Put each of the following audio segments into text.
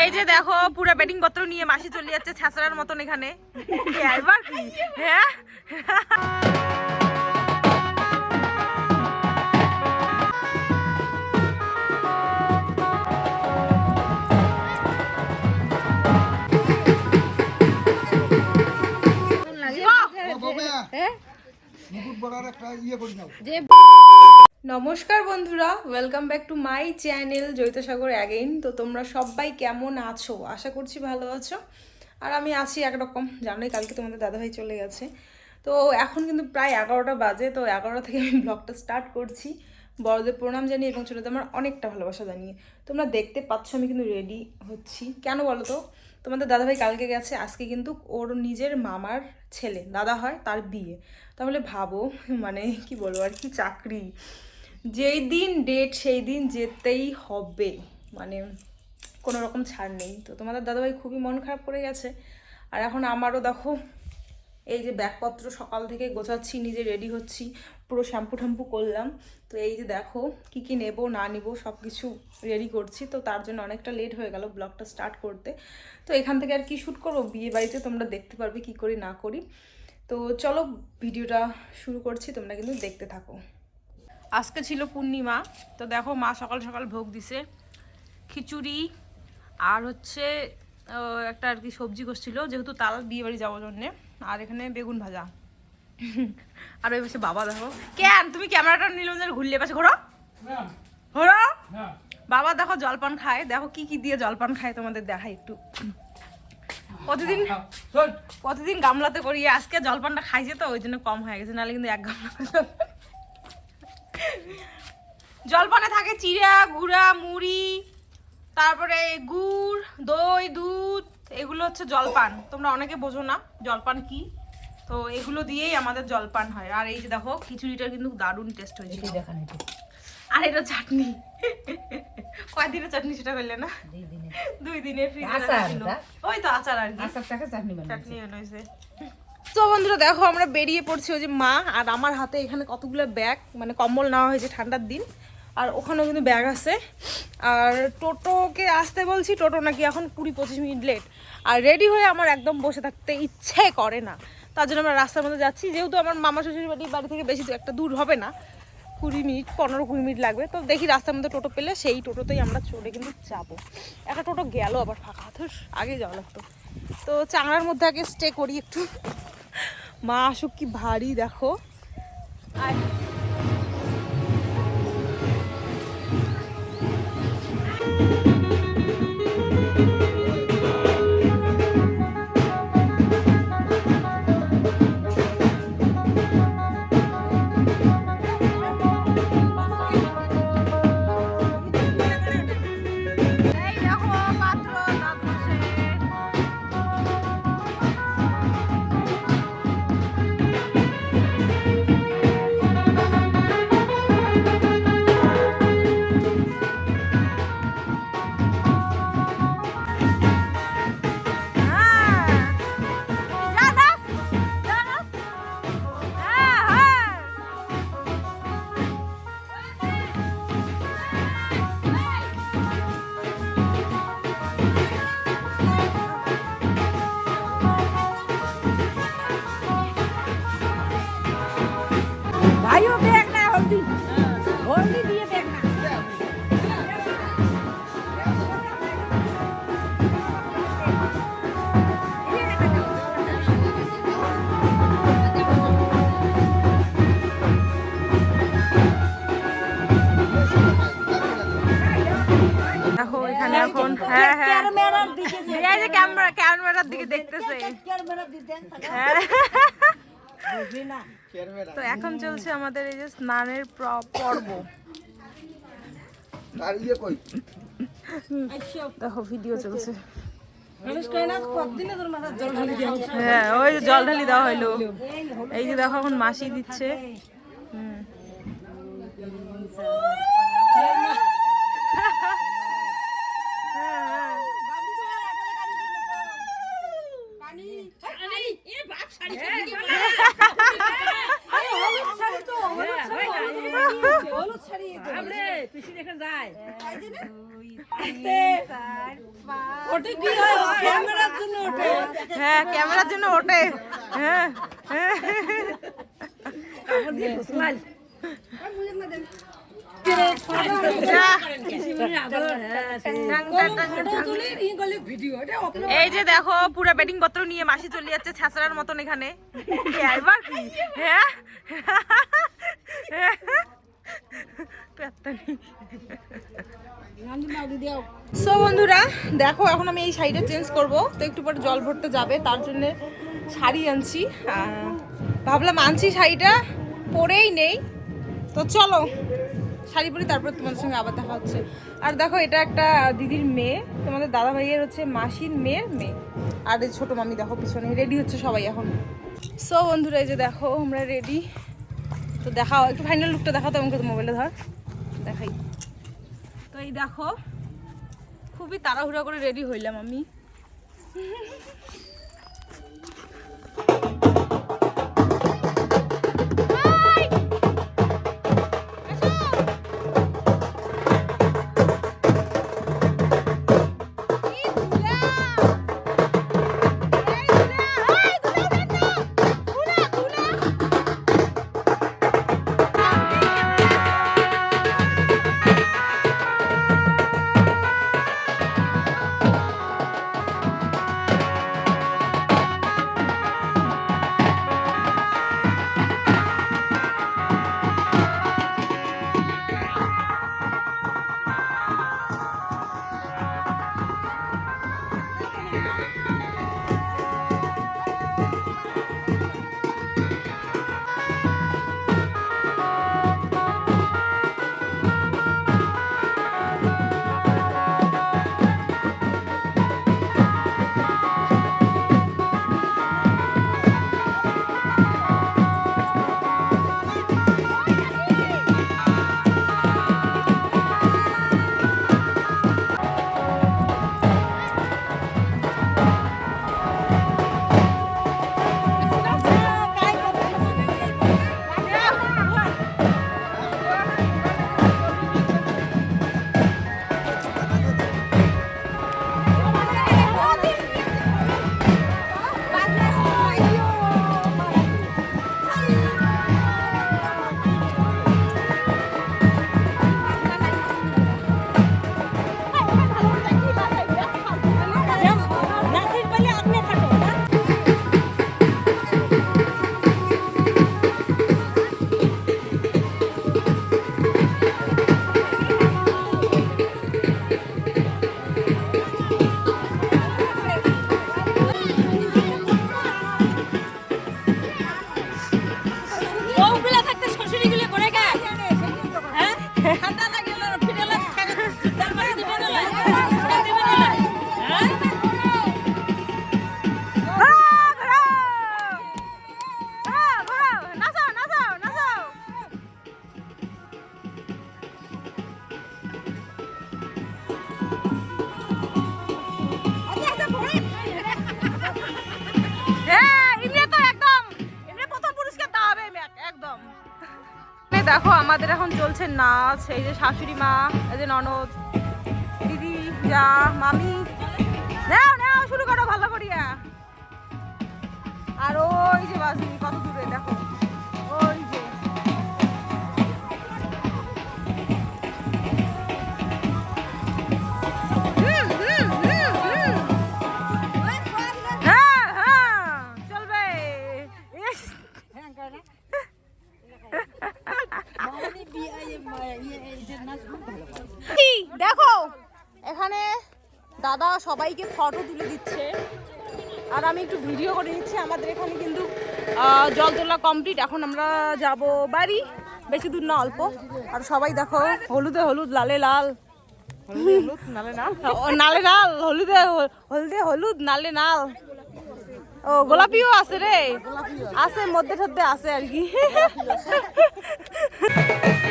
এই যে দেখো পুরো বেডিং পত্র নিয়ে মাসি চলে যাচ্ছে ছাছড়ার মতন এখানে। এবার কি হ্যাঁ? মুকুট বড়ার একটা ইয়ে করে নাও নমস্কার বন্ধুরা welcome back to my channel Jaitsagar again তো তোমরা সবাই কেমন আছো? আশা করছি ভালো আছো। আর আমি আছি একরকম, জানোই কালকে তোমাদের দাদাভাই চলে গেছে। তো এখন কিন্তু প্রায় এগারোটা বাজে, তো এগারোটা থেকে আমি ব্লগটা স্টার্ট করছি। বড়দের প্রণাম জানিয়ে এবং ছোটোদের আমার অনেকটা ভালোবাসা জানিয়ে। তোমরা দেখতে পাচ্ছ আমি কিন্তু রেডি হচ্ছি। কেন বলো তো? তোমাদের দাদাভাই কালকে গেছে, আজকে কিন্তু ওর নিজের মামার ছেলে, দাদা হয়, তার বিয়ে। তাহলে ভাবো মানে কি বলব আর কি, চাকরি। যেই দিন ডেট সেই দিন যেতেই হবে। মানে কোনো রকম ছাড় নেই। তো তোমাদের দাদাভাই খুবই মন খারাপ করে গেছে। আর এখন আমারও দেখো, এই যে ব্যাগপত্র সকাল থেকে গোছাচ্ছি, নিজে রেডি হচ্ছি, পুরো শ্যাম্পু ট্যাম্পু করলাম। তো এই যে দেখো, কি কি নেব, না নেব সব কিছু রেডি করছি। তো তার জন্য অনেকটা লেট হয়ে গেল ব্লগটা স্টার্ট করতে। তো এখান থেকে আর কি শ্যুট করব? বিয়ে বাড়িতে তোমরা দেখতে পারবে কি করি, না করি। তো চলো, ভিডিওটা শুরু করছি। তোমরা কিন্তু দেখতে থাকো। আজকে ছিল পূর্ণিমা তো দেখো মা সকাল সকাল ভোগ দিছে। খিচুড়ি আর হচ্ছে একটা আর কি সবজি করছিল যেহেতু তাল বিয়ে বাড়ি যাওয়ার জন্যে। আর এখানে বেগুন ভাজা। আর ওই পাশে বাবা দেখো। কেন তুমি ক্যামেরাটা নিলে ঘুরলে পাশে ঘোরো। ঘোরো। বাবা দেখো জলপান খায়। দেখো কি কি দিয়ে জলপান খায় তোমাদের দেখাই একটু। প্রতিদিন প্রতিদিন গামলাতে করি আজকে জলপানটা খাইছে তো ওই জন্য কম হয়ে গেছে নাহলে কিন্তু এক গামলা জলপানে থাকে চিড়া গুড়া মুড়ি তারপরে গুড় দই দুধ এগুলো হচ্ছে জলপান। তোমরা অনেকে বোঝো না জলপান কি। তো এগুলো দিয়েই আমাদের জলপান হয়। আর এই যে দেখো খিচুড়িটা কিন্তু দারুণ টেস্ট হয়েছিল। আর এটা চাটনি। কয়দিনের চাটনি সেটা করলে না? দুই দিনের। ফ্রিজে আচার? ওই তো আচার আর কি। চাটনি বানাইছে তো বন্ধুরা দেখো, আমরা বেরিয়ে পড়ছি ওই যে মা আর আমার হাতে এখানে কতগুলো ব্যাগ মানে কম্বল নেওয়া হয়েছে ঠান্ডার দিন, আর ওখানেও কিন্তু ব্যাগ আছে। আর টোটোকে আসতে বলছি, টোটো নাকি এখন কুড়ি পঁচিশ মিনিট লেট আর রেডি হয়ে আমার একদম বসে থাকতে ইচ্ছে করে না। তার জন্য আমরা রাস্তার মধ্যে যাচ্ছি, যেহেতু আমার মামা শ্বশুর বাড়ি বাড়ি থেকে বেশি একটা দূর হবে না। কুড়ি মিনিট, পনেরো কুড়ি মিনিট লাগবে। তো দেখি রাস্তার মধ্যে টোটো পেলে সেই টোটোতেই আমরা চড়ে কিন্তু যাব। একটা টোটো গেল আবার ফাঁকা, ধুস, আগে যাওয়া লাগতো। তো চাংড়ার মধ্যে আগে স্টে করি একটু। মা আসুক কি ভারী দেখো। আর হ্যাঁ হ্যাঁ। এই যে ক্যামেরা ক্যামেরার দিকে দেখতেছে। হ্যাঁ। তো এখন চলছে আমাদের এই যে স্নানের প্র- পর্ব। ইয়ে দেখো ভিডিও চলছে। হ্যাঁ ওই যে জল ঢালি দেওয়া হইল। এই যে দেখো এখন মাসি দিচ্ছে। হুম। হ্যাঁ, হ্যাঁ। যায়। ওটা কি হয়? ক্যামেরার জন্য ওঠে। হ্যাঁ ক্যামেরার জন্য ওঠে। হ্যাঁ হ্যাঁ। ঘুষলাল এই যে দেখো পুরো বেডিং পত্র নিয়ে মাসি চলে যাচ্ছে ছাছড়ার মতন এখানে। হ্যাঁ? পেত্তানি সো বন্ধুরা দেখো এখন আমি এই শাড়িটা চেঞ্জ করব। তো একটু পরে জল ভরতে যাবে তার জন্য শাড়ি আনছি। ভাবলাম আনছি শাড়িটা পরেই নেই। তো চলো শাড়ি পরি তারপর তোমাদের সঙ্গে আবার দেখা হচ্ছে। আর দেখো এটা একটা দিদির মেয়ে তোমাদের দাদা ভাইয়ের হচ্ছে মাসির মেয়ের মেয়ে। আর এই ছোটো মামি দেখো পিছনে রেডি হচ্ছে সবাই এখন। সো বন্ধুরা এই যে দেখো আমরা রেডি তো দেখাও, একটু ফাইনাল লুকটা দেখাও তো আমাকে মোবাইলে ধর। দেখাই। তো এই দেখো, খুবই তাড়াহুড়া করে রেডি হইলাম আমি। আমাদের এখন চলছে নাচ, এই যে শাশুড়ি মা, এই যে ননদ, দিদি, যা, মামি। শুরু করো, ভালো করিয়া। আর ওই যে বাসি কত ফটো তুলে দিচ্ছে। আর আমি একটু ভিডিও করে নিচ্ছি আমাদের এখানে কিন্তু জল তোলা কমপ্লিট এখন আমরা যাব বাড়ি। বেশি দূর না অল্প। আর সবাই দেখো হলুদে হলুদ লালে লাল। নালে নাল? হলুদে হলদে হলুদ নালে নাল। ও গোলাপিও আছে রে। আছে মধ্যে টধ্যে আছে আর কি।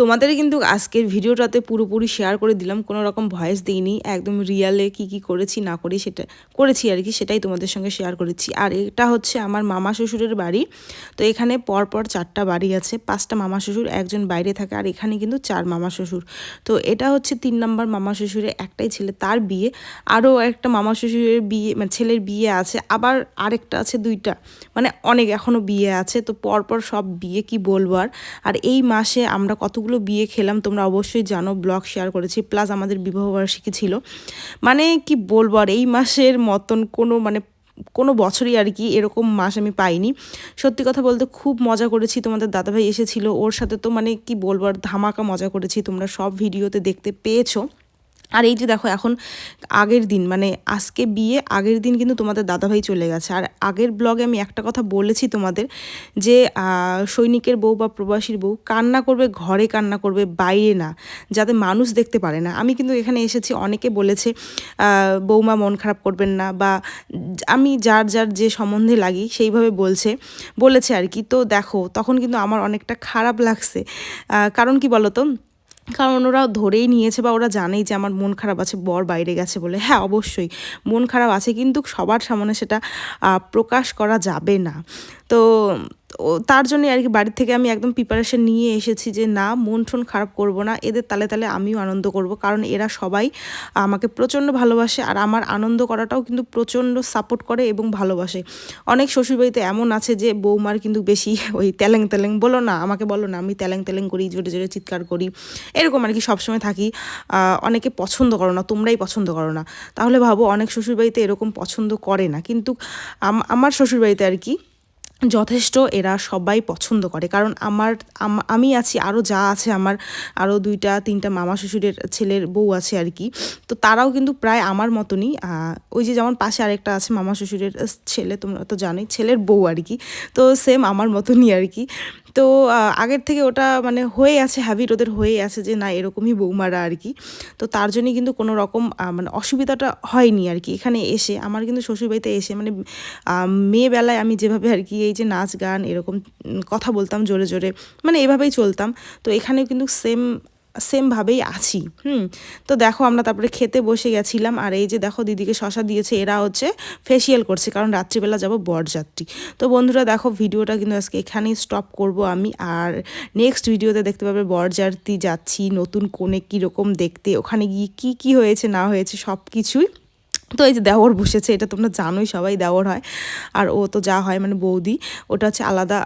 তোমাদের কিন্তু আজকের ভিডিওটাতে পুরোপুরি শেয়ার করে দিলাম। কোনো রকম ভয়েস দিইনি। একদম রিয়ালে কি কি করেছি, না করি সেটা, করেছি আর কি, সেটাই তোমাদের সঙ্গে শেয়ার করেছি। আর এটা হচ্ছে আমার মামা শ্বশুরের বাড়ি। তো এখানে পরপর চারটা বাড়ি আছে। পাঁচটা মামা শ্বশুর, একজন বাইরে থাকে আর এখানে কিন্তু চার মামা শ্বশুর। তো এটা হচ্ছে তিন নম্বর মামা শ্বশুরের একটাই ছেলে, তার বিয়ে। আরও একটা মামা শ্বশুরের বিয়ে মানে ছেলের বিয়ে আছে। আবার আরেকটা আছে, দুইটা। মানে অনেক এখনও বিয়ে আছে। তো পরপর সব বিয়ে কি বলব আর? আর এই মাসে আমরা কতগুলো বিয়ে খেলাম, তোমরা অবশ্যই জানো, ব্লগ শেয়ার করেছি, প্লাস আমাদের বিবাহবার্ষিকী ছিল। মানে কি বলব আর, এই মাসের মতন কোনো মানে কোনো বছরই আর কি এরকম মাস আমি পাইনি। সত্যি কথা বলতে খুব মজা করেছি, তোমাদের দাদাভাই এসেছিল, ওর সাথে তো মানে কি বলবার ধামাকা মজা করেছি, তোমরা সব ভিডিওতে দেখতে পেয়েছ। আর এই যে দেখো, এখন আগের দিন মানে আজকে বিয়ে, আগের দিন কিন্তু তোমাদের দাদাভাই চলে গেছে। আর আগের ব্লগে আমি একটা কথা বলেছি তোমাদের যে সৈনিকের বউ বা প্রবাসীর বউ কান্না করবে, ঘরে কান্না করবে, বাইরে না, যাতে মানুষ দেখতে পারে না। আমি কিন্তু এখানে এসেছি, অনেকে বলেছে বৌমা মন খারাপ করবেন না বা আমি যার যার যে সম্বন্ধে লাগি সেইভাবে বলছে, বলেছে আর কি। তো দেখো, তখন কিন্তু আমার অনেকটা খারাপ লাগছে। কারণ কি বলো তো কারণ ওরা ধরেই নিয়েছে বা ওরা জানেই যে আমার মন খারাপ আছে, বর বাইরে গেছে বলে। হ্যাঁ অবশ্যই মন খারাপ আছে, কিন্তু সবার সামনে সেটা প্রকাশ করা যাবে না। তো ও তার জন্য আর কি বাড়ি থেকে আমি একদম প্রিপারেশন নিয়ে এসেছি যে না, মন ঠন খারাপ করব না, এদের তালে তালে আমিও আনন্দ করব। কারণ এরা সবাই আমাকে প্রচণ্ড ভালোবাসে আর আমার আনন্দ করাটাও কিন্তু প্রচণ্ড সাপোর্ট করে এবং ভালোবাসে। অনেক শ্বশুরবাড়িতে এমন আছে যে বৌমার কিন্তু বেশি ওই তেলেং তেলেং বলো না, আমাকে বলো না, আমি তেলেং তেলেং করি, জোরে জোরে চিৎকার করি। এরকম আর কি সবসময় থাকি। অনেকে পছন্দ করো না, তোমরাই পছন্দ করো না। তাহলে ভাবো অনেক শ্বশুরবাড়িতে এরকম পছন্দ করে না। কিন্তু আমার শ্বশুরবাড়িতে আর কি যথেষ্ট এরা সবাই পছন্দ করে। কারণ আমার, আম- আছি আরও যা আছে আমার আরও দুইটা, তিনটা মামা শ্বশুরের ছেলের বউ আছে আর কি। তো তারাও কিন্তু প্রায় আমার মতনই। ওই যে যেমন পাশে আরেকটা আছে মামা শ্বশুরের ছেলে, তোমরা তো জানোই, ছেলের বউ আর কি। তো সেম আমার মতনই আর কি। তো আগের থেকে ওটা মানে হয়ে আছে হ্যাবিট ওদের হয়ে আছে যে না, এরকমই বৌমারা আর কি। তো তার জন্যই কিন্তু কোনো রকম মানে অসুবিধাটা হয়নি আর কি। এখানে এসে, আমার কিন্তু শ্বশুরবাড়িতে এসে মানে মেয়েবেলায় আমি যেভাবে আর কি এই যে নাচ, গান, এরকম কথা বলতাম জোরে জোরে মানে এভাবেই চলতাম। তো এখানেও কিন্তু সেম সেমভাবেই আছি। হুম, তো দেখো আমরা তারপরে খেতে বসে গেছিলাম, আর এই যে দেখো দিদিকে শশা দিয়েছে, এরা হচ্ছে ফেসিয়াল করছে, কারণ রাত্রিবেলা যাব বরযাত্রী। তো বন্ধুরা দেখো ভিডিওটা কিন্তু আজকে এখানেই স্টপ করব আমি, আর নেক্সট ভিডিওতে দেখতে পাবে বরযাত্রী যাচ্ছি, নতুন কোণে কীরকম দেখতে, ওখানে গিয়ে কি কি হয়েছে, না হয়েছে সব কিছুই তো এই যে দেওর বসেছে, এটা তোমরা জানোই, সবাই দেওর হয়, আর ও তো যা হয় মানে বৌদি, ওটা হচ্ছে আলাদা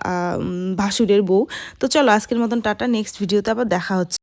ভাসুরের বউ। তো চলো আজকের মতন টাটা নেক্সট ভিডিওতে আবার দেখা হচ্ছে।